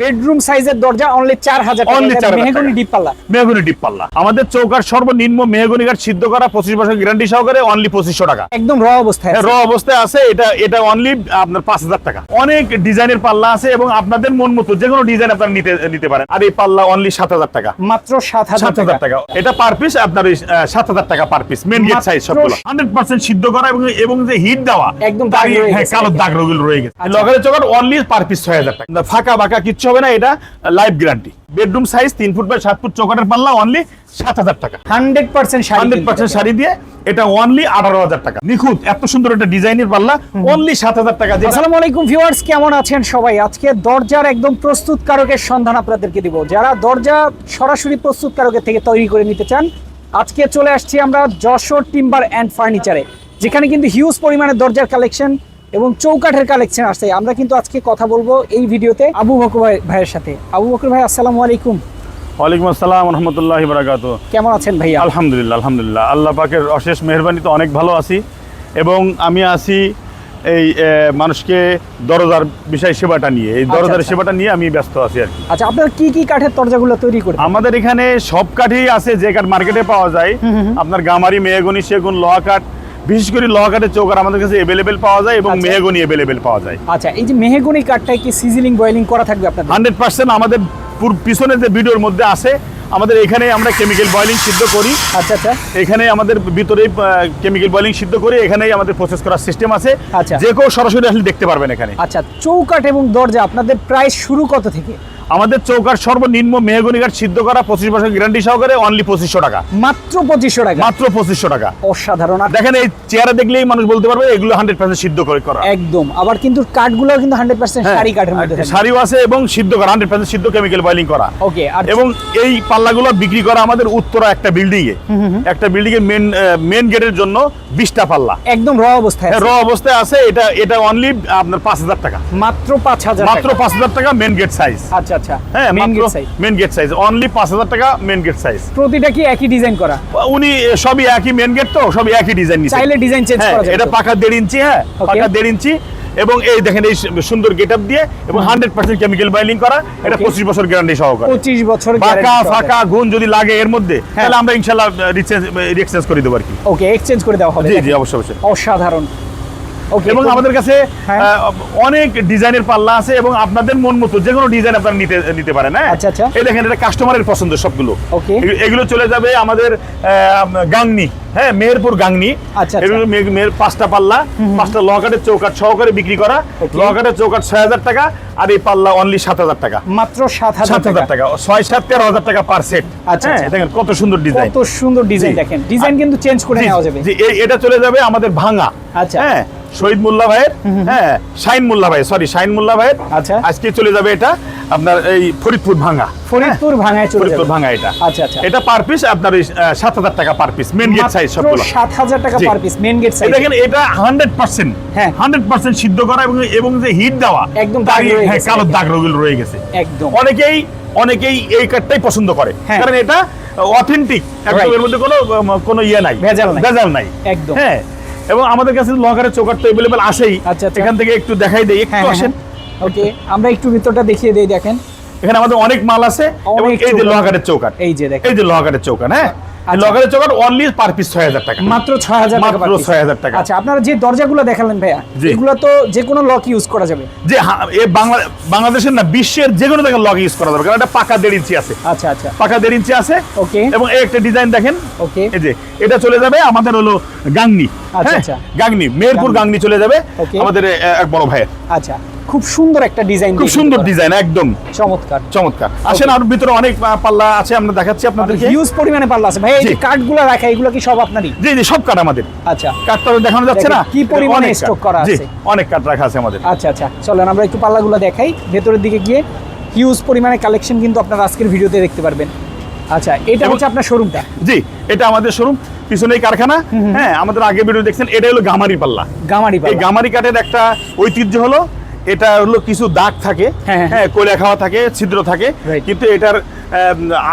Bedroom সাইজের দরজা only চার হাজার Only 4,000 মেহগনি টাকা। ডিপ পাল্লা। মেহগনি ডিপ পাল্লা। আমাদের চৌকার সর্বনিম্ন মেহগনি কাঠ সিদ্ধ করা পঁচিশ বছর গ্যারান্টি সহকারে অনলি পঁচিশশো টাকা। একদম র অবস্থায় র অবস্থায় আছে। এটা এটা অনলি আপনার পাঁচ হাজার টাকা। অনেক ডিজাইনের পাল্লা আছে এবং আপনাদের মন মতো যে কোনো ডিজাইন আপনারা নিতে নিতে পারেন। আর এই পাল্লা অনলি সাত হাজার টাকা। মাত্র সাত হাজার টাকা। এটা পার পিস আপনার সাত হাজার টাকা per piece main gate size সবগুলো। হান্ড্রেড পার্সেন্ট সিদ্ধ করা এবং এবং যে হিট দেওয়া একদম হ্যাঁ কালো দাগ রয়ে গেছে। আচ্ছা। লগারের চোখার অনলি পার পিস ছয় হাজার টাকা। ফাঁকা বাঁকা কিচ্ছু হবে না এটা লাইফ গ্যারান্টি বেডরুম সাইজ তিন ফুট বাই সাত ফুট চৌকাটের পাল্লা অনলি সাত হাজার টাকা। হান্ড্রেড পার্সেন্ট হান্ড্রেড পার্সেন্ট শাড়ি দিয়ে এটা অনলি আঠারো হাজার টাকা। নিখুঁত এত সুন্দর একটা ডিজাইনের পাল্লা অনলি সাত হাজার টাকা আসসালামু আলাইকুম ভিউয়ার্স কেমন আছেন সবাই? আজকে দরজার একদম প্রস্তুত কারকের সন্ধান আপনাদেরকে দিব। যারা দরজা সরাসরি প্রস্তুত কারকের থেকে তৈরি করে নিতে চান আজকে চলে আসছি আমরা যশোর টিম্বার অ্যান্ড ফার্নিচারে যেখানে কিন্তু হিউজ পরিমাণে দরজার কালেকশন এবং চৌকাঠের কালেকশন আসছে। আমরা কিন্তু আজকে কথা বলব এই ভিডিওতে আবু বকর ভাই ভাইয়ের সাথে। আবু বকর ভাই আসসালামু আলাইকুম। ওয়ালাইকুম আসসালাম রহমতুল্লাহ বারাকাতু কেমন আছেন ভাইয়া? আলহামদুলিল্লাহ আলহামদুলিল্লাহ। আল্লাহ পাকের অশেষ মেহরবানিতে অনেক ভালো আছি এবং আমি আছি এই মানুষকে দরজার বিষয় সেবাটা নিয়ে। এই দরজার আচ্ছা। সেবাটা নিয়ে আমি ব্যস্ত আছি আর কি। আচ্ছা আপনার কি কি কাঠের দরজাগুলো তৈরি করে আমাদের এখানে সব কাঠই আছে যে কাঠ মার্কেটে পাওয়া যায়। আপনার গামারি মেয়েগুনি সেগুন লোহা কাঠ বিশেষ করে লোহা কাঠের চৌকার আমাদের কাছে অ্যাভেলেবেল পাওয়া যায় এবং আচ্ছা। মেহগনি অ্যাভেলেবেল পাওয়া যায়। আচ্ছা এই যে মেহগনি কাঠটায় কি সিজলিং বয়েলিং করা থাকবে আপনাদের? হান্ড্রেড পার্সেন্ট আমাদের পিছনে যে ভিডিওর মধ্যে আছে আমাদের এখানে আমরা কেমিক্যাল বয়লিং সিদ্ধ করি। আচ্ছা আচ্ছা। এখানে আমাদের ভিতরে কেমিক্যাল বয়লিং সিদ্ধ করি এখানেই আমাদের প্রসেস করার সিস্টেম আছে। আচ্ছা। যে কেউ সরাসরি আসলে দেখতে পারবেন এখানে। আচ্ছা চৌকাঠ এবং দরজা আপনাদের প্রায় শুরু কত থেকে? আমাদের চৌকার সর্বনিম্ন মেহগনি কাঠ সিদ্ধ করা পঁচিশ বছর গ্যারান্টি সহকারে অনলি পঁচিশশো টাকা। মাত্র পঁচিশশো টাকা। মাত্র পঁচিশশো টাকা। অসাধারণ। দেখেন এই চেহারা দেখলেই মানুষ বলতে পারবে এগুলো হান্ড্রেড পার্সেন্ট সিদ্ধ করে করা। একদম। আবার কিন্তু কাঠগুলো কিন্তু হান্ড্রেড পার্সেন্ট হ্যাঁ, শাড়ি কাঠের মধ্যে। শাড়িও আছে এবং সিদ্ধ করা হান্ড্রেড পার্সেন্ট সিদ্ধ কেমিক্যাল বয়লিং করা। ওকে আর এবং এই পাল্লাগুলো বিক্রি করা আমাদের উত্তরা একটা বিল্ডিং এ একটা বিল্ডিং এর মেন মেন গেটের জন্য বিশটা পাল্লা। একদম র অবস্থায় র অবস্থায় আছে এটা এটা অনলি আপনার পাঁচ হাজার টাকা। মাত্র পাঁচ হাজার মাত্র পাঁচ হাজার টাকা মেন গেট সাইজ আচ্ছা আচ্ছা হ্যাঁ main gate size main gate size only পাঁচ হাজার টাকা মেন গেট সাইজ প্রতিটা কি একই ডিজাইন করা? উনি সবই একই মেন গেট তো সবই একই ডিজাইন নিচ্ছে চাইলে ডিজাইন চেঞ্জ হ্যাঁ করা যাবে এটা পাকা দেড় ইঞ্চি হ্যাঁ পাকা দেড় ইঞ্চি। এবং এই দেখেন এই সুন্দর গেট আপ দিয়ে এবং হান্ড্রেড পার্সেন্ট কেমিক্যাল বাইলিং করা এটা. পঁচিশ বছর গ্যারান্টি সহকারে। পঁচিশ বছর পাকা ফাঁকা গুণ যদি লাগে এর মধ্যে হ্যাঁ। তাহলে আমরা ইনশাল্লাহ রিচেঞ্জ করে দেবো আর কি। ওকে এক্সচেঞ্জ করে দেওয়া হবে জি জি অবশ্যই অবশ্যই। অসাধারণ। এবং আমাদের কাছে হ্যাঁ। অনেক ডিজাইনের পাল্লা আছে এবং আপনাদের মন মতো যে কোনো ডিজাইন আপনারা নিতে নিতে পারেন হ্যাঁ? আচ্ছা, আচ্ছা। এই দেখেন এটা কাস্টমারের পছন্দ সবগুলো। এগুলো- চলে যাবে আমাদের গাংনি হ্যাঁ মেহেরপুর গাংনি। আচ্ছা, এগুলো মেহের পাঁচটা পাল্লা পাঁচটা লকাটের চৌকাট সহকারে বিক্রি করা. লকাটের চৌকাট ছয় হাজার টাকা আর এই পাল্লা অনলি সাত হাজার টাকা। মাত্র সাত হাজার টাকা। ছয় সাত তেরো হাজার টাকা পার সেট আচ্ছা, হ্যাঁ আচ্ছা। দেখেন কত সুন্দর ডিজাইন কত সুন্দর ডিজাইন দেখেন। ডিজাইন কিন্তু চেঞ্জ করে নেওয়া যাবে। এটা চলে যাবে আমাদের ভাঙা। আচ্ছা। হ্যাঁ শহীদ মোল্লা ভাইয়ের হ্যাঁ শাইন মোল্লা ভাই সরি শাইন মোল্লা ভাইয়ের। আচ্ছা। আজকে চলে যাবে এটা আপনার এই ফরিদপুর ভাঙা ফরিদপুর ভাঙায় চলে ফরিদপুর ভাঙা এটা। আচ্ছা আচ্ছা। এটা পার পিস আপনার সাত হাজার টাকা per piece main gate size সবগুলো। সাত হাজার টাকা per piece main gate size দেখেন এটা হান্ড্রেড পার্সেন্ট হ্যাঁ। হান্ড্রেড পার্সেন্ট সিদ্ধ করা এবং এবং যে হিট দেওয়া একদম হ্যাঁ কালো দাগ রোগিল রয়ে গেছে। একদম। অনেকেই অনেকেই এই কাঠটাই পছন্দ করে। হ্যাঁ। কারণ এটা অথেন্টিক একদম এর মধ্যে কোনো কোনো ইয়ে নাই। ভেজাল নাই। ভেজাল নাই। একদম। হ্যাঁ এবং আমাদের কাছে লকারের চৌকার তো অ্যাভেলেবেল আসেই। আচ্ছা, আচ্ছা। এখান থেকে একটু দেখাই দেই একটু আসেন। ওকে আমরা একটু ভিতরটা দেখিয়ে দেই দেখেন। এখানে আমাদের অনেক মাল আছে এবং এই যে লকারের চৌকাট এই যে দেখেন। এই যে লকারের চৌকাট হ্যাঁ। লকারের চৌকাট অনলি পার পিস ছয় হাজার টাকা মাত্র ছয় হাজার মাত্র piece। 6,000 টাকা। আচ্ছা আপনারা যে দরজাগুলো দেখালেন ভাইয়া। এগুলো তো যে কোনো লক ইউজ করা যাবে যে এ বাংলা বাংলাদেশের না বিশ্বের যে কোনো জায়গায় লক ইউজ করা দরকার কারণ এটা পাকা দেড় ইঞ্চি আছে আচ্ছা আচ্ছা পাকা দেড় ইঞ্চি আছে ওকে এবং এই একটা ডিজাইন দেখেন ওকে এই যে এটা চলে যাবে আমাদের হলো গাংনি আচ্ছা, হ্যাঁ? আচ্ছা। গাংনি মেহেরপুর গাংনি। চলে যাবে. আমাদের এক বড় ভাইয়ের আচ্ছা খুব সুন্দর একটা ডিজাইন খুব সুন্দর ডিজাইন একদম। চমৎকার। চমৎকার। আসেন আর ভিতরে অনেক পাল্লা আছে আমরা দেখাচ্ছি আপনাদেরকে। হিউজ পরিমাণে পাল্লা আছে। ভাই এই যে। কাঠগুলো রাখা এগুলো কি সব আপনারই? জি জি সব কাঠ আমাদের। আচ্ছা। কাঠটা দেখানো যাচ্ছে না? কি পরিমাণে কাঠ। করা জি, আছে। অনেক কাঠ রাখা আছে আমাদের। আচ্ছা আচ্ছা চলেন আমরা একটু পাল্লাগুলো দেখাই। ভেতরের দিকে গিয়ে হিউজ পরিমাণে কালেকশন কিন্তু আপনারা আজকের ভিডিওতে দেখতে পারবেন। আচ্ছা এটা হচ্ছে আপনার শোরুমটা জি এটা আমাদের শোরুম পিছনেই কারখানা। হ্যাঁ আমাদের আগে ভিডিও দেখছেন এটা হলো গামারি পাল্লা। গামারি পাল্লা। এই গামারি কাঠের একটা ঐতিহ্য হলো এটা হলো কিছু দাগ থাকে হ্যাঁ, হ্যাঁ। হ্যাঁ কয়লা খাওয়া থাকে ছিদ্র থাকে। কিন্তু এটার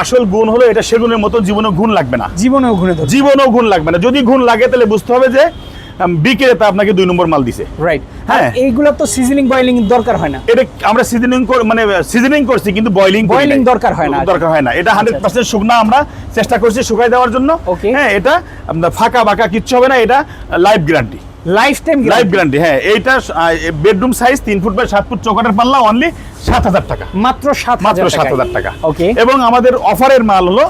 আসল গুণ হলো এটা সেগুনের মতো জীবনেও গুণ লাগবে না। জীবনেও ধরছে জীবনেও গুণ লাগবে না। যদি গুণ লাগে তাহলে বুঝতে হবে যে বিকে তা আপনাকে দুই নম্বর মাল দিছে। রাইট হ্যাঁ। এইগুলো তো সিজনিং বয়েলিং দরকার হয় না। এটা আমরা সিজনিং মানে সিজনিং করছি কিন্তু বয়লিং Boiling দরকার হয় না। দরকার হয় না। এটা হান্ড্রেড পার্সেন্ট শুকনা আমরা চেষ্টা করছি শুকাই দেওয়ার জন্য. হ্যাঁ এটা ফাঁকা বাঁকা কিচ্ছু হবে না। এটা life guarantee life time life guarantee হ্যাঁ এইটা বেডরুম সাইজ তিন ফুট বাই সাত ফুট চৌকাটের পাল্লা অনলি সাত হাজার টাকা। মাত্র সাত মাত্র সাত হাজার টাকা। ওকে এবং আমাদের অফারের মাল হলো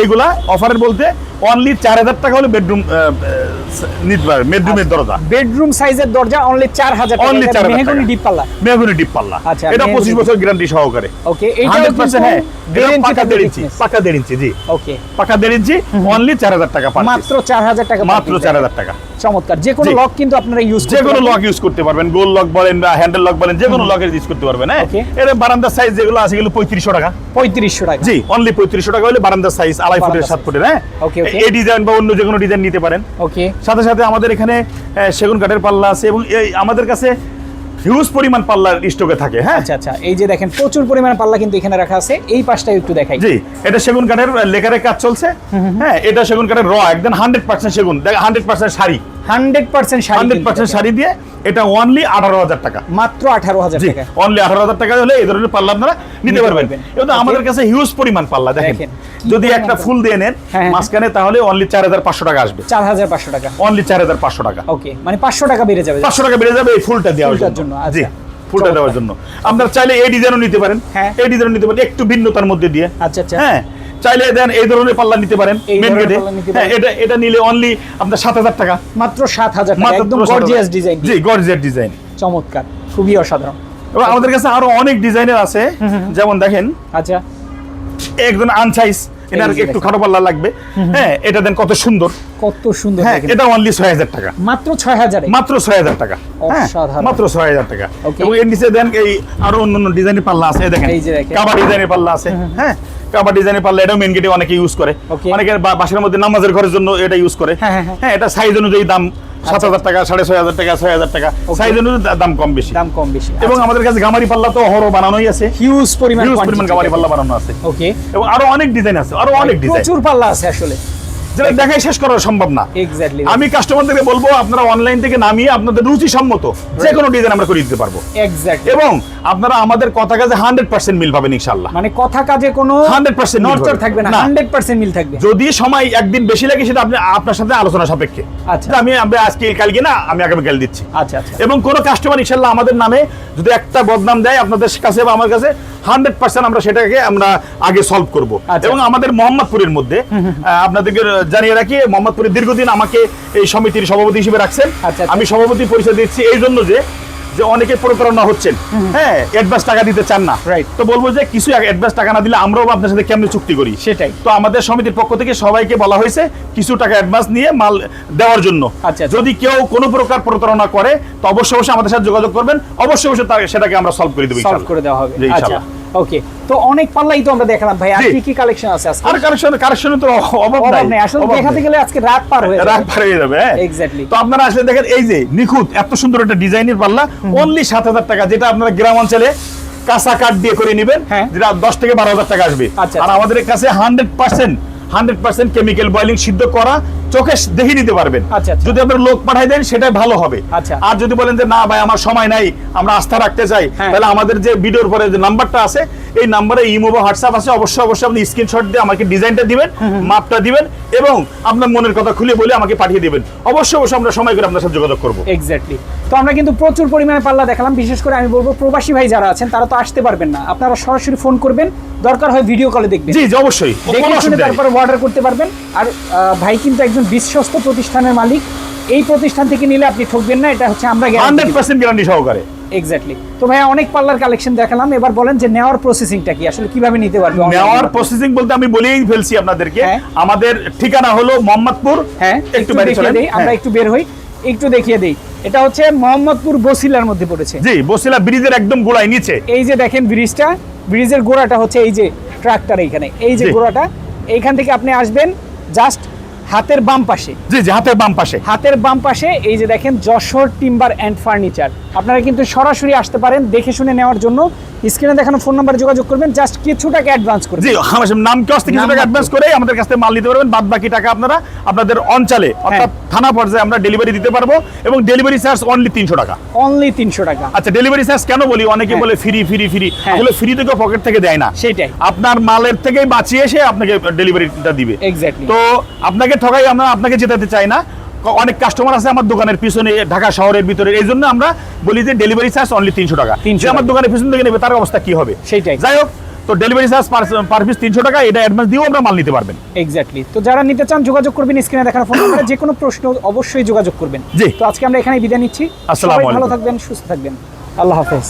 এইগুলা অফারের বলতে অনলি চার হাজার টাকা হলে বেডরুম নিতে পারবে বেডরুমের দরজা। বেডরুম সাইজের দরজা অনলি চার হাজার অনলি চার হাজার মেহগনি ডিপ পাল্লা। মেহগুনি ডিপ পাল্লা। আচ্ছা, এটা পঁচিশ বছর গ্যারান্টি সহকারে। ওকে হান্ড্রেড পার্সেন্ট হ্যাঁ দেড় এটা ইঞ্চি পাকা দেড় ইঞ্চি পাকা দেড় ইঞ্চি জি। ওকে পাকা দেড় ইঞ্চি অনলি চার হাজার টাকা মাত্র চার হাজার টাকা মাত্র চার হাজার টাকা। চমৎকার। যে কোনো লক কিন্তু আপনারা ইউজ যে কোনো লক ইউজ করতে পারবেন গোল লক বলেন বা হ্যান্ডেল লক বলেন যে কোনো লকের ইউজ করতে পারবেন হ্যাঁ. এটা বারান্দার সাইজ যেগুলো আছে এগুলো পঁয়ত্রিশশো টাকা। পঁয়ত্রিশশো টাকা। জি অনলি পঁয়ত্রিশশো টাকা হলে বারান্দার সাইজ আড়াই ফুটের সাত। ফুটের হ্যাঁ. এই ডিজাইন বা অন্য যে কোনো ডিজাইন নিতে পারেন। ওকে সাথে সাথে আমাদের এখানে সেগুন কাঠের পাল্লা আছে এবং এই আমাদের কাছে হিউজ পরিমাণ পাল্লা স্টকে থাকে হ্যাঁ? আচ্ছা আচ্ছা। এই যে দেখেন প্রচুর পরিমাণ পাল্লা কিন্তু এখানে রাখা আছে। এই পাশটা একটু দেখাই। জি এটা সেগুন কাঠের লেকারের কাজ চলছে। হ্যাঁ এটা সেগুন কাঠের র একদম হান্ড্রেড পার্সেন্ট সেগুন। হান্ড্রেড পার্সেন্ট শাড়ি। হান্ড্রেড পার্সেন্ট শাড়ি হান্ড্রেড পার্সেন্ট। শাড়ি দিয়ে এটা অনলি আঠারো হাজার টাকা। মাত্র আঠারো হাজার টাকা। অনলি আঠারো হাজার টাকা হলে এই ধরনের পাল্লা আপনারা নিতে পারবেন। এবং আমাদের কাছে হিউজ পরিমাণ পাল্লা দেখেন। যদি একটা ফুল দিয়ে নেন হ্যাঁ, হ্যাঁ। মাঝখানে তাহলে অনলি চার হাজার পাঁচশো টাকা আসবে। চার হাজার পাঁচশো টাকা। অনলি চার হাজার পাঁচশো টাকা। ওকে মানে পাঁচশো টাকা বেড়ে যাবে। পাঁচশো টাকা বেড়ে যাবে এই ফুলটা দেওয়ার জন্য, জি আচ্ছা। ফুলটা দেওয়ার জন্য। আপনারা চাইলে এই ডিজাইনও নিতে পারেন। হ্যাঁ। এই ডিজাইনও নিতে পারেন একটু ভিন্নতার মধ্যে দিয়ে। আচ্ছা, আচ্ছা। হ্যাঁ চাইলে দেন এই ধরনের পাল্লা নিতে পারেন মেন গেটে হ্যাঁ। এটা এটা নিলে অনলি আপনার সাত হাজার টাকা। মাত্র সাত হাজার টাকা একদম গর্জিয়াস ডিজাইন জি গর্জিয়াস ডিজাইন চমৎকার খুবই অসাধারণ। এবং আমাদের কাছে আরও অনেক ডিজাইনের আছে। যেমন দেখেন আচ্ছা। একজন আনসাইজ এনার একটু খাটো পাল্লা লাগবে। হ্যাঁ এটা দেন কত সুন্দর। কত সুন্দর হ্যাঁ এটা অনলি ছয় হাজার টাকা। মাত্র ছয় হাজারে? মাত্র ছয় হাজার টাকা। হ্যাঁ, মাত্র ছয় হাজার টাকা। এবং এর নিচে দেন এই আরও অন্য অন্য ডিজাইনের পাল্লা আছে দেখেন। কাবা ডিজাইনের পাল্লা আছে। হ্যাঁ কাবা ডিজাইনের পাল্লা এটাও মেন গেটে অনেকে ইউজ করে। Okay. অনেকে বাসার মধ্যে নামাজের ঘরের জন্য এটা ইউজ করে। হ্যাঁ, হ্যাঁ। হ্যাঁ। এটা সাইজ অনুযায়ী দাম সাত হাজার টাকা সাড়ে ছয় হাজার টাকা ছয় হাজার টাকা। সাইজ অনুযায়ী দাম কম বেশি। দাম কম বেশি। এবং আমাদের কাছে গামারি পাল্লা তো অহরহ বানানোই আছে। হিউজ পরিমাণ হিউজ পরিমাণ গামারি পাল্লা বানানো আছে। ওকে এবং আরও অনেক ডিজাইন আছে আরও অনেক ডিজাইন প্রচুর পাল্লা আছে আসলে। যেটা দেখাই শেষ করা সম্ভব না। এক্স্যাক্টলি আমি কাস্টমারদেরকে বলব আপনারা অনলাইন থেকে নামিয়ে আপনাদের রুচি সম্মত যে কোনো ডিজাইন আমরা করে দিতে পারব। এক্স্যাক্টলি এবং আপনারা আমাদের কথা কাজে হান্ড্রেড পার্সেন্ট মিল পাবেন মানে কথা কাজে কোনো 100% থাকবে না না। হান্ড্রেড পার্সেন্ট মিল থাকবে। যদি সময় একদিন বেশি লাগে সেটা আপনি আপনার সাথে আলোচনা সাপেক্ষে। আচ্ছা। আমি আমি আজকে কালকে না আমি আগামীকাল দিচ্ছি। আচ্ছা আচ্ছা। এবং কোনো কাস্টমার ইনশাল্লাহ আমাদের নামে যদি একটা বদনাম দেয় আপনাদের কাছে বা আমার কাছে হান্ড্রেড পার্সেন্ট আমরা সেটাকে আমরা আগে সলভ করব আচ্ছা। এবং আমাদের মোহাম্মদপুরের মধ্যে আপনাদেরকে জানিয়ে রাখি মোহাম্মদপুরে দীর্ঘদিন আমাকে এই সমিতির সভাপতি হিসেবে রাখছেন আচ্ছা। আমি সভাপতি পরিচয় দিচ্ছি এই জন্য যে যে অনেকে প্রতারণা হচ্ছেন। হ্যাঁ অ্যাডভান্স টাকা দিতে চান না। রাইট তো বলব যে কিছু অ্যাডভান্স টাকা না দিলে আমরাও আপনার সাথে কেমনি চুক্তি করি? সেটাই। তো আমাদের সমিতির পক্ষ থেকে সবাইকে বলা হয়েছে কিছু টাকা অ্যাডভান্স নিয়ে মাল দেওয়ার জন্য। আচ্ছা, আচ্ছা। যদি কেউ কোনো প্রকার প্রতারণা করে তো অবশ্যই অবশ্যই আমাদের সাথে যোগাযোগ করবেন। অবশ্যই অবশ্যই সেটাকে আমরা সলভ করে দেবো সলভ করে দেওয়া হবে। আচ্ছা ইনশাআল্লাহ। ওকে তো অনেক পাল্লাই তো আমরা দেখলাম ভাই আর কি কি কালেকশন আছে আজকে? আর কালেকশন কালেকশন তো অভাব নাই আসলে দেখাতে গেলে আজকে রাত পার হয়ে রাত পার হয়ে যাবে হ্যাঁ। Exactly. তো আপনারা আসলে দেখেন এই যে নিখুঁত এত সুন্দর একটা ডিজাইনের পাল্লা অনলি সাত হাজার টাকা যেটা আপনারা গ্রাম অঞ্চলে কাঁচা কাঠ দিয়ে করে নেবেন হ্যাঁ। যেটা দশ থেকে বারো হাজার টাকা আসবে। আচ্ছা, আর আচ্ছা। আমাদের কাছে hundred percent hundred percent chemical boiling সিদ্ধ করা চোখে দেখে নিতে পারবেন। আচ্ছা, আচ্ছা। যদি আপনার লোক পাঠাই দেন সেটাই ভালো হবে। আচ্ছা। আর যদি বলেন যে না ভাই আমার সময় নাই আমরা আস্থা রাখতে চাই হ্যাঁ। তাহলে আমাদের যে ভিডিওর পরে যে নাম্বারটা আছে এই নাম্বারে ইমো বা হোয়াটসঅ্যাপ আছে। অবশ্যই অবশ্যই আপনি স্ক্রিনশট দিয়ে আমাকে ডিজাইনটা দিবেন মাপটা দিবেন এবং আপনার মনের কথা খুলে বলে আমাকে পাঠিয়ে দিবেন। অবশ্যই অবশ্যই আমরা সময় করে আপনার সাথে যোগাযোগ করব। এক্স্যাক্টলি তো আমরা কিন্তু প্রচুর পরিমাণে পাল্লা দেখালাম। বিশেষ করে আমি বলব প্রবাসী ভাই যারা আছেন তারা তো আসতে পারবেন না। আপনারা সরাসরি ফোন করবেন। দরকার হয় ভিডিও কলে দেখবেন। জি অবশ্যই। তারপরে অর্ডার করতে পারবেন। আর ভাই কিন্তু একজন বিশ্বস্ত প্রতিষ্ঠানের মালিক। এই প্রতিষ্ঠান থেকে নিলে আপনি ঠকবেন না এটা হচ্ছে আমরা হান্ড্রেড পার্সেন্ট গ্যারান্টি সহকারে। এক্স্যাক্টলি তো ভাই অনেক পার্লার কালেকশন দেখালাম। এবার বলেন যে নেওয়ার প্রসেসিংটা কি? আসলে কীভাবে নিতে পারবে নেওয়ার প্রসেসিং বলতে আমি বলেই ফেলছি আপনাদেরকে। হ্যাঁ। আমাদের ঠিকানা হলো মোহাম্মদপুর। হ্যাঁ একটু বাইরে দেখিয়ে চলেন। দেই আমরা হ্যাঁ। একটু বের হই। একটু দেখিয়ে দেই। এটা হচ্ছে মোহাম্মদপুর বসিলার মধ্যে পড়েছে। জি বসিলা ব্রিজের একদম গোড়ায় নিচে। এই যে দেখেন ব্রিজটা ব্রিজের গোড়াটা হচ্ছে এই যে ট্রাকটার এইখানে। এই যে গোড়াটা এইখান থেকে আপনি আসবেন জাস্ট হাতের বাম পাশে। জি জি হাতের বাম পাশে। হাতের বাম পাশে এই যে দেখেন যশোর টিম্বার অ্যান্ড ফার্নিচার আপনারা কিন্তু সরাসরি আসতে পারেন দেখে শুনে নেওয়ার জন্য। স্ক্রিনে দেখানো ফোন নাম্বারে যোগাযোগ করবেন জাস্ট কিছু টাকা অ্যাডভান্স করে। জি নাম কি আসতে কিছু টাকা অ্যাডভান্স করে আমাদের কাছ থেকে মাল নিতে পারবেন বাদ বাকি টাকা আপনারা আপনাদের অঞ্চলে অর্থাৎ থানা পর্যায়ে আমরা ডেলিভারি দিতে পারব এবং ডেলিভারি চার্জ অনলি তিনশো টাকা। অনলি তিনশো টাকা। আচ্ছা ডেলিভারি চার্জ কেন বলি? অনেকে হ্যাঁ। বলে ফ্রি ফ্রি ফ্রি হ্যাঁ। আসলে ফ্রি থেকে পকেট থেকে দেয় না। সেটাই। আপনার মালের থেকেই বাঁচিয়ে এসে আপনাকে ডেলিভারিটা দিবে। এক্স্যাক্টলি তো আপনাকে ঠকাই আমরা আপনাকে যেতে চাই না। অনেক কাস্টমার আছে আমার দোকানের পিছনে ঢাকা শহরের ভিতরে। এই জন্য আমরা বলি যে ডেলিভারি চার্জ অনলি তিনশো টাকা। 300 যে আমার দোকানের পিছন থেকে নেবে তার অবস্থা কি হবে? সেইটাই। যাই হোক তো ডেলিভারি চার্জ পার পিস তিনশো টাকা এটা অ্যাডভান্স দিয়েও আমরা মাল নিতে পারবেন। এক্স্যাক্টলি তো যারা নিতে চান যোগাযোগ করবেন স্ক্রিনে দেখার ফোন নাম্বারে যে কোনো প্রশ্ন অবশ্যই যোগাযোগ করবেন। জি। তো আজকে আমরা এখানে বিদায় নিচ্ছি। আসসালামু সবাই ভালো থাকবেন সুস্থ থাকবেন। আল্লাহ হাফেজ।